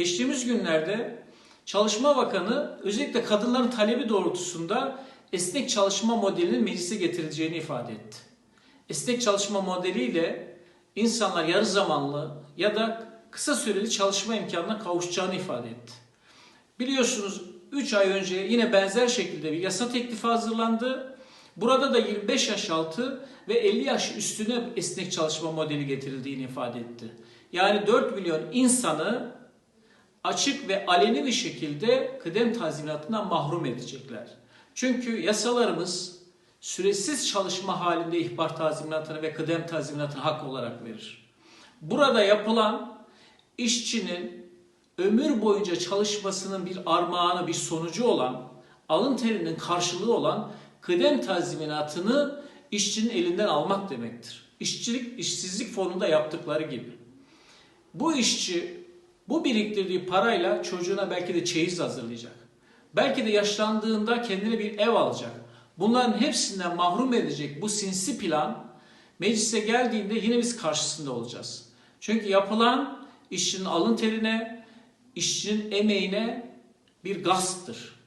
Geçtiğimiz günlerde Çalışma Bakanı özellikle kadınların talebi doğrultusunda esnek çalışma modelinin meclise getirileceğini ifade etti. Esnek çalışma modeliyle insanlar yarı zamanlı ya da kısa süreli çalışma imkanına kavuşacağını ifade etti. Biliyorsunuz 3 ay önce yine benzer şekilde bir yasa teklifi hazırlandı. Burada da 25 yaş altı ve 50 yaş üstüne esnek çalışma modeli getirildiğini ifade etti. Yani 4 milyon insanı açık ve aleni bir şekilde kıdem tazminatından mahrum edecekler. Çünkü yasalarımız süresiz çalışma halinde ihbar tazminatını ve kıdem tazminatını hak olarak verir. Burada yapılan işçinin ömür boyunca çalışmasının bir armağanı, bir sonucu olan, alın terinin karşılığı olan kıdem tazminatını işçinin elinden almak demektir. İşçilik, işsizlik fonunda yaptıkları gibi. Bu işçi bu biriktirdiği parayla çocuğuna belki de çeyiz hazırlayacak. Belki de yaşlandığında kendine bir ev alacak. Bunların hepsinden mahrum edecek bu sinsi plan meclise geldiğinde yine biz karşısında olacağız. Çünkü yapılan işçinin alın terine, işçinin emeğine bir gasptır.